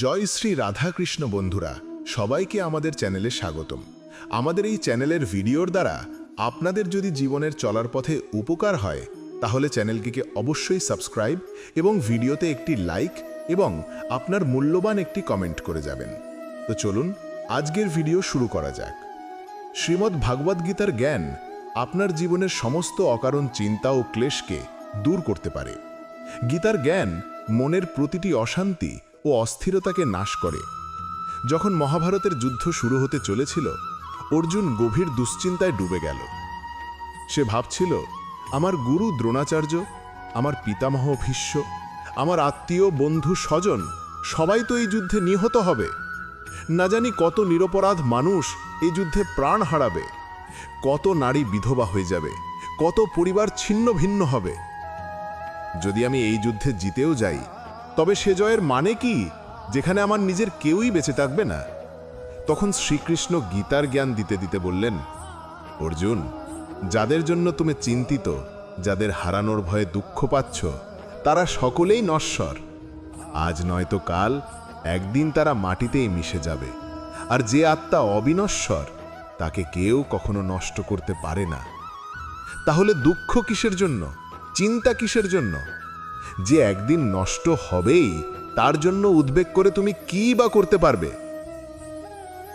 জয় শ্রী রাধাকৃষ্ণ বন্ধুরা, সবাইকে আমাদের চ্যানেলে স্বাগতম। আমাদের এই চ্যানেলের ভিডিওর দ্বারা আপনাদের যদি জীবনের চলার পথে উপকার হয়, তাহলে চ্যানেলটিকে অবশ্যই সাবস্ক্রাইব এবং ভিডিওতে একটি লাইক এবং আপনার মূল্যবান একটি কমেন্ট করে যাবেন। তো চলুন, আজকের ভিডিও শুরু করা যাক। শ্রীমদ্ ভাগবত গীতার জ্ঞান আপনার জীবনের সমস্ত অকারণ চিন্তা ও ক্লেশকে দূর করতে পারে। গীতার জ্ঞান মনের প্রতিটি অশান্তি ও অস্থিরতাকে নাশ করে। যখন মহাভারতের যুদ্ধ শুরু হতে চলেছিল, অর্জুন গভীর দুশ্চিন্তায় ডুবে গেল। সে ভাবছিল, আমার গুরু দ্রোণাচার্য, আমার পিতামহ ভীষ্ম, আমার আত্মীয়, বন্ধু, স্বজন, সবাই তো এই যুদ্ধে নিহত হবে। না জানি কত নিরপরাধ মানুষ এই যুদ্ধে প্রাণ হারাবে, কত নারী বিধবা হয়ে যাবে, কত পরিবার ছিন্ন ভিন্ন হবে। যদি আমি এই যুদ্ধে জিতেও যাই তবে সে জয়ের মানে কি? যেখানে আমার নিজের কেউই বেঁচে থাকবে না। তখন শ্রীকৃষ্ণ গীতার জ্ঞান দিতে দিতে বললেন, অর্জুন, যাদের জন্য তুমি চিন্তিত, যাদের হারানোর ভয়ে দুঃখ পাচ্ছ, তারা সকলেই নশ্বর। আজ নয়তো কাল, একদিন তারা মাটিতেই মিশে যাবে। আর যে আত্মা অবিনশ্বর, তাকে কেউ কখনো নষ্ট করতে পারে না। তাহলে দুঃখ কিসের জন্য? চিন্তা কিসের জন্য? যে একদিন নষ্ট হবেই, তার জন্য উদ্বেগ করে তুমি কি বা করতে পারবে?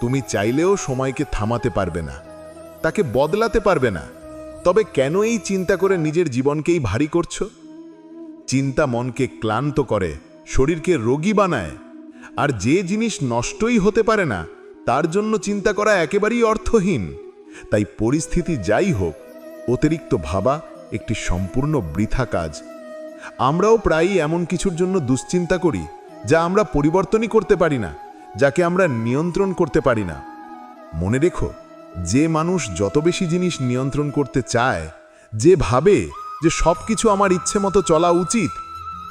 তুমি চাইলেও সময়কে থামাতে পারবে না, তাকে বদলাতে পারবে না। তবে কেন এই চিন্তা করে নিজের জীবনকেই ভারী করছ? চিন্তা মনকে ক্লান্ত করে, শরীরকে রোগী বানায়। আর যে জিনিস নষ্টই হতে পারে না, তার জন্য চিন্তা করা একেবারেই অর্থহীন। তাই পরিস্থিতি যাই হোক, অতিরিক্ত ভাবা একটি সম্পূর্ণ বৃথা কাজ। আমরাও প্রায়ই এমন কিছুর জন্য দুশ্চিন্তা করি, যা আমরা পরিবর্তনই করতে পারি না, যাকে আমরা নিয়ন্ত্রণ করতে পারি না। মনে রেখো, যে মানুষ যত বেশি জিনিস নিয়ন্ত্রণ করতে চায়, যে ভাবে যে সব কিছু আমার ইচ্ছে মতো চলা উচিত,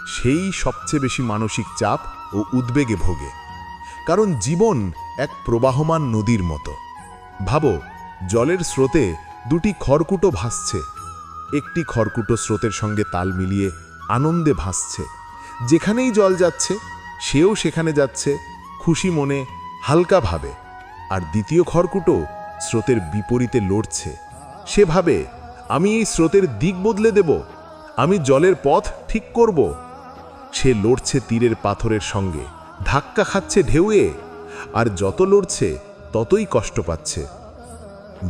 সেই সবচেয়ে বেশি মানসিক চাপ ও উদ্বেগে ভোগে। কারণ জীবন এক প্রবাহমান নদীর মতো। ভাবো, জলের স্রোতে দুটি খড়কুটো ভাসছে। একটি খড়কুটো স্রোতের সঙ্গে তাল মিলিয়ে আনন্দে ভাসছে। যেখানেই জল যাচ্ছে, সেও সেখানে যাচ্ছে, খুশি মনে হালকা ভাবে। আর দ্বিতীয় খড়কুটো স্রোতের বিপরীতে লড়ছে। সে ভাবে, আমি এই স্রোতের দিক বদলে দেব। আমি জলের পথ ঠিক করব। সে লড়ছে তীরের পাথরের সঙ্গে। ধাক্কা খাচ্ছে ঢেউয়ে। আর যত লড়ছে, ততই কষ্ট পাচ্ছে।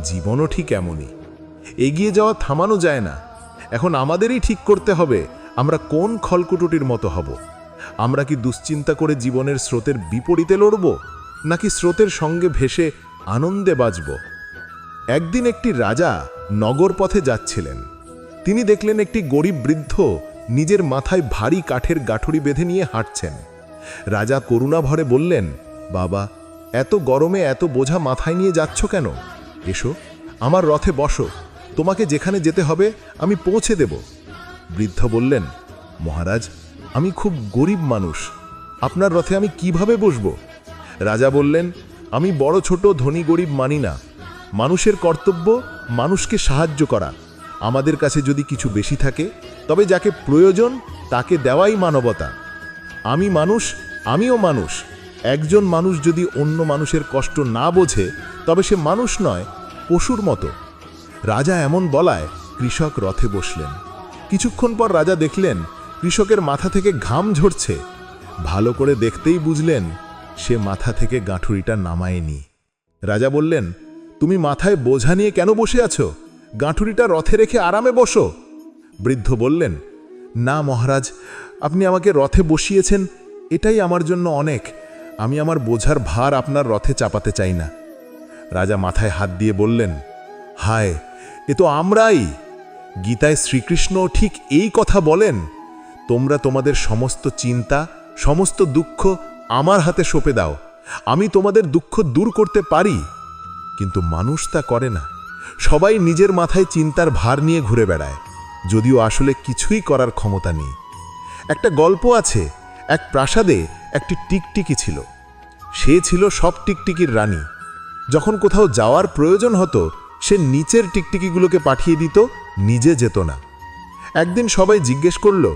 জীবনও ঠিক এমনই। এগিয়ে যাওয়া থামানো যায় না। এখন আমাদেরই ঠিক করতে হবে। আমরা কোন খলকুটুটির মতো হব? আমরা কি দুশ্চিন্তা করে জীবনের স্রোতের বিপরীতে লড়ব? নাকি স্রোতের সঙ্গে ভেসে আনন্দে বাঁচব একদিন একটি রাজা নগর পথে যাচ্ছিলেন। তিনি দেখলেন একটি গরিব বৃদ্ধ নিজের মাথায় ভারী কাঠের গাঠুরি বেঁধে নিয়ে হাঁটছেন। রাজা করুণা ভরে বললেন, বাবা, এত গরমে এত বোঝা মাথায় নিয়ে যাচ্ছ কেন? এসো, আমার রথে বসো। তোমাকে যেখানে যেতে হবে, আমি পৌঁছে দেব। বৃদ্ধ বললেন, মহারাজ, আমি খুব গরিব মানুষ, আপনার রথে আমি কীভাবে বসব? রাজা বললেন, আমি বড় ছোট ধনী গরিব মানি না। মানুষের কর্তব্য মানুষকে সাহায্য করা। আমাদের কাছে যদি কিছু বেশি থাকে, তবে যাকে প্রয়োজন তাকে দেওয়াই মানবতা। আমি মানুষ, আমিও মানুষ। একজন মানুষ যদি অন্য মানুষের কষ্ট না বোঝে, তবে সে মানুষ নয়, পশুর মতো। রাজা এমন বলায় কৃষক রথে বসলেন। কিছুক্ষণ পর রাজা দেখলেন, কৃষকের মাথা থেকে ঘাম ঝরছে। ভালো করে দেখতেই বুঝলেন, সে মাথা থেকে গাঁঠুরিটা নামায়নি। রাজা বললেন, তুমি মাথায় বোঝা নিয়ে কেন বসে আছো? গাঁঠুরিটা রথে রেখে আরামে বসো। বৃদ্ধ বললেন, না মহারাজ, আপনি আমাকে রথে বসিয়েছেন, এটাই আমার জন্য অনেক। আমি আমার বোঝার ভার আপনার রথে চাপাতে চাই না। রাজা মাথায় হাত দিয়ে বললেন, হায়, এ তো আমরাই! গীতায় শ্রীকৃষ্ণ ঠিক এই কথা বলেন, তোমরা তোমাদের সমস্ত চিন্তা, সমস্ত দুঃখ আমার হাতে সঁপে দাও, আমি তোমাদের দুঃখ দূর করতে পারি। কিন্তু মানুষ তা করে না। সবাই নিজের মাথায় চিন্তার ভার নিয়ে ঘুরে বেড়ায়, যদিও আসলে কিছুই করার ক্ষমতা নেই। একটা গল্প আছে, এক প্রাসাদে একটি টিকটিকি ছিল। সে ছিল সব টিকটিকির রানী। যখন কোথাও যাওয়ার প্রয়োজন হতো, সে নিচের টিকটিকিগুলোকে পাঠিয়ে দিত নিজে যেত না। একদিন সবাই জিজ্ঞেস করল,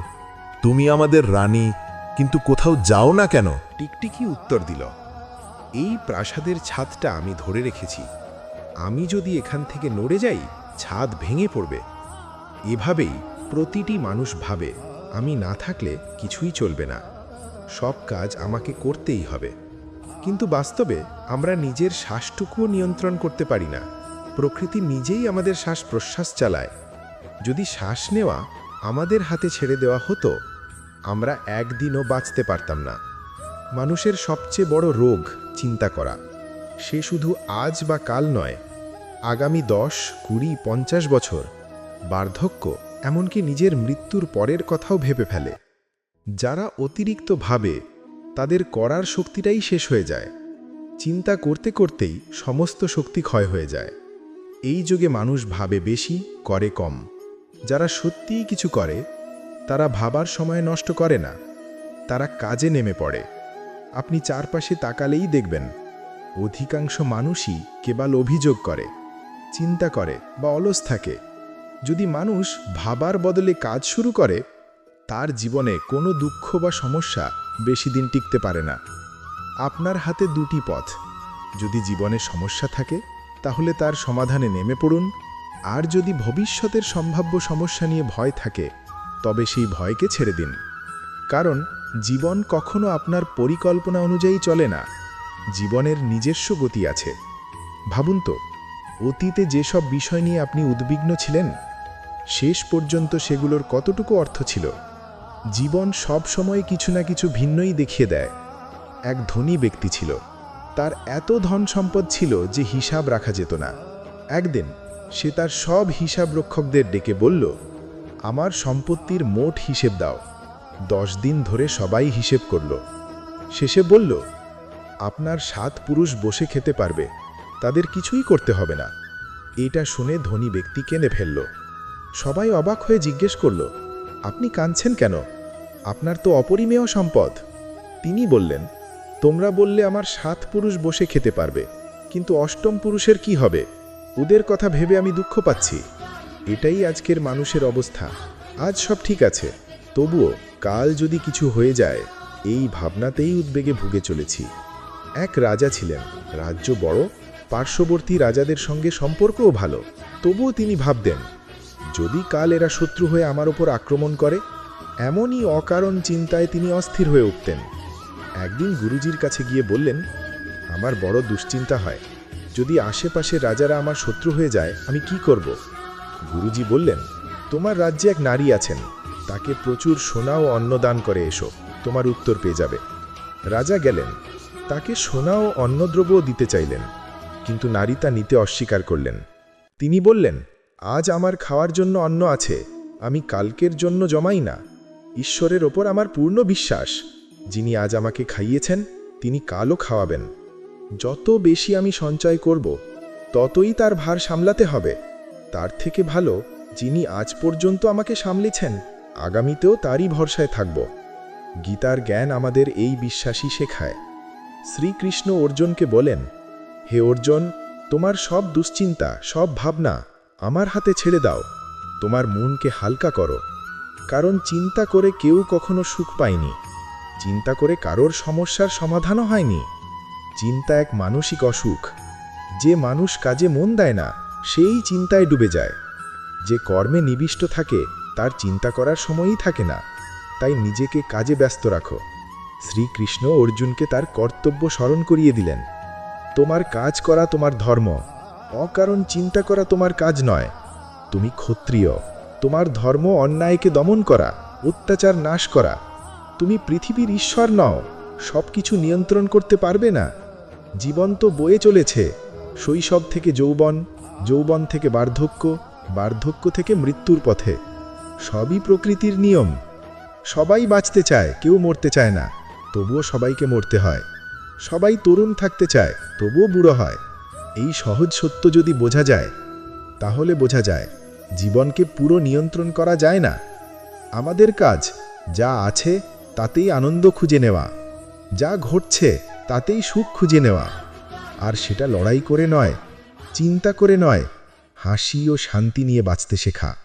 তুমি আমাদের রানী, কিন্তু কোথাও যাও না কেন? টিকটিকি উত্তর দিল, এই প্রাসাদের ছাদটা আমি ধরে রেখেছি। আমি যদি এখান থেকে নড়ে যাই, ছাদ ভেঙে পড়বে। এভাবেই প্রতিটি মানুষ ভাবে, আমি না থাকলে কিছুই চলবে না। সব কাজ আমাকে করতেই হবে। কিন্তু বাস্তবে আমরা নিজের শ্বাসটুকুও নিয়ন্ত্রণ করতে পারি না। প্রকৃতি নিজেই আমাদের শ্বাস প্রশ্বাস চালায়। যদি শ্বাস নেওয়া আমাদের হাতে ছেড়ে দেওয়া হতো, আমরা একদিনও বাঁচতে পারতাম না। মানুষের সবচেয়ে বড় রোগ চিন্তা করা। সে শুধু আজ বা কাল নয়, আগামী দশ, কুড়ি, পঞ্চাশ বছর বার্ধক্য, এমনকি নিজের মৃত্যুর পরের কথাও ভেবে ফেলে। যারা অতিরিক্ত ভাবে, তাদের করার শক্তিটাই শেষ হয়ে যায়। চিন্তা করতে করতেই সমস্ত শক্তি ক্ষয় হয়ে যায়। এই যুগে মানুষ ভাবে বেশি, করে কম। যারা সত্যিই কিছু করে, তারা ভাবার সময় নষ্ট করে না। তারা কাজে নেমে পড়ে। আপনি চারপাশে তাকালেই দেখবেন, অধিকাংশ মানুষই কেবল অভিযোগ করে, চিন্তা করে বা অলস থাকে। যদি মানুষ ভাবার বদলে কাজ শুরু করে, তার জীবনে কোনো দুঃখ বা সমস্যা বেশি দিন টিকতে পারে না। আপনার হাতে দুটি পথ। যদি জীবনে সমস্যা থাকে, তাহলে তার সমাধানে নেমে পড়ুন। আর যদি ভবিষ্যতের সম্ভাব্য সমস্যা নিয়ে ভয় থাকে, তবে সেই ভয়কে ছেড়ে দিন। কারণ জীবন কখনো আপনার পরিকল্পনা অনুযায়ী চলে না, জীবনের নিজস্ব গতি আছে। ভাবুন তো, অতীতে যেসব বিষয় নিয়ে আপনি উদ্বিগ্ন ছিলেন, শেষ পর্যন্ত সেগুলোর কতটুকু অর্থ ছিল? জীবন সব সময় কিছু না কিছু ভিন্নই দেখিয়ে দেয়। এক ধনী ব্যক্তি ছিল, তার এত ধন সম্পদ ছিল যে হিসাব রাখা যেত না। একদিন সে তার সব হিসাব রক্ষকদের ডেকে বলল, আমার সম্পত্তির মোট হিসেব দাও। দশ দিন ধরে সবাই হিসেব করল। শেষে বলল, আপনার সাত পুরুষ বসে খেতে পারবে, তাদের কিছুই করতে হবে না। এটা শুনে ধনী ব্যক্তি কেঁদে ফেলল। সবাই অবাক হয়ে জিজ্ঞেস করল, আপনি কাঁদছেন কেন? আপনার তো অপরিমেয় সম্পদ। তিনি বললেন, তোমরা বললে আমার সাত পুরুষ বসে খেতে পারবে, কিন্তু অষ্টম পুরুষের কি হবে? ওদের কথা ভেবে আমি দুঃখ পাচ্ছি। এটাই আজকের মানুষের অবস্থা। আজ সব ঠিক আছে। তবুও কাল যদি কিছু হয়ে যায়, এই ভাবনাতেই উদ্বেগে ভুগে চলেছি। এক রাজা ছিলেন। রাজ্য বড়, পার্শ্ববর্তী রাজাদের সঙ্গে সম্পর্কও ভালো। তবুও তিনি ভাবতেন, যদি কাল এরা শত্রু হয়ে আমার ওপর আক্রমণ করে, এমনই অকারণ চিন্তায় তিনি অস্থির হয়ে উঠতেন। একদিন গুরুজির কাছে গিয়ে বললেন, আমার বড় দুশ্চিন্তা হয়। যদি আশেপাশে রাজারা আমার শত্রু হয়ে যায়, আমি কি করব? গুরুজি বললেন, তোমার রাজ্যে এক নারী আছেন। তাকে প্রচুর সোনা ও অন্ন দান করে এসো, তোমার উত্তর পেয়ে যাবে। রাজা গেলেন। তাকে সোনা ও অন্নদ্রব্যও দিতে চাইলেন, কিন্তু নারী তা নিতে অস্বীকার করলেন। তিনি বললেন, আজ আমার খাওয়ার জন্য অন্ন আছে, আমি কালকের জন্য জমাই না। ঈশ্বরের ওপর আমার পূর্ণ বিশ্বাস। যিনি আজ আমাকে খাইয়েছেন, তিনি কালও খাওয়াবেন। যত বেশি আমি সঞ্চয় করব, ততই তার ভার সামলাতে হবে। তার থেকে ভালো, যিনি আজ পর্যন্ত আমাকে সামলেছেন, আগামীতেও তারই ভরসায় থাকব। গীতার জ্ঞান আমাদের এই বিশ্বাসই শেখায়। শ্রীকৃষ্ণ অর্জুনকে বলেন, হে অর্জুন, তোমার সব দুশ্চিন্তা, সব ভাবনা আমার হাতে ছেড়ে দাও। তোমার মনকে হালকা করো। কারণ চিন্তা করে কেউ কখনো সুখ পায়নি। চিন্তা করে কারোর সমস্যার সমাধানও হয়নি। চিন্তা এক মানসিক অসুখ। যে মানুষ কাজে মন দেয় না, সেই চিন্তায় ডুবে যায়। যে কর্মে নিবিষ্ট থাকে, তার চিন্তা করার সময়ই থাকে না। তাই নিজেকে কাজে ব্যস্ত রাখো। শ্রীকৃষ্ণ অর্জুনকে তার কর্তব্য স্মরণ করিয়ে দিলেন। তোমার কাজ করা তোমার ধর্ম, অকারণ চিন্তা করা তোমার কাজ নয়। তুমি ক্ষত্রিয়, তোমার ধর্ম অন্যায়কে দমন করা, অত্যাচার নাশ করা। তুমি পৃথিবীর ঈশ্বর নও সব কিছু নিয়ন্ত্রণ করতে পারবে না। জীবন তো বয়ে চলেছে। শৈশব থেকে যৌবন যৌবন থেকে বার্ধক্য বার্ধক্য থেকে মৃত্যুর পথে। সবই প্রকৃতির নিয়ম। সবাই বাঁচতে চায়, কেউ মরতে চায় না। তবুও সবাইকে মরতে হয়। সবাই তরুণ থাকতে চায়, তবুও বুড়ো হয়। এই সহজ সত্য যদি বোঝা যায়, তাহলে বোঝা যায়, জীবনকে পুরো নিয়ন্ত্রণ করা যায় না। আমাদের কাজ, যা আছে, তাতেই আনন্দ খুঁজে নেওয়া। যা ঘটছে তাতেই সুখ খুঁজে নেওয়া। আর সেটা লড়াই করে নয়, চিন্তা করে নয়, হাসি ও শান্তি নিয়ে বাঁচতে শেখা।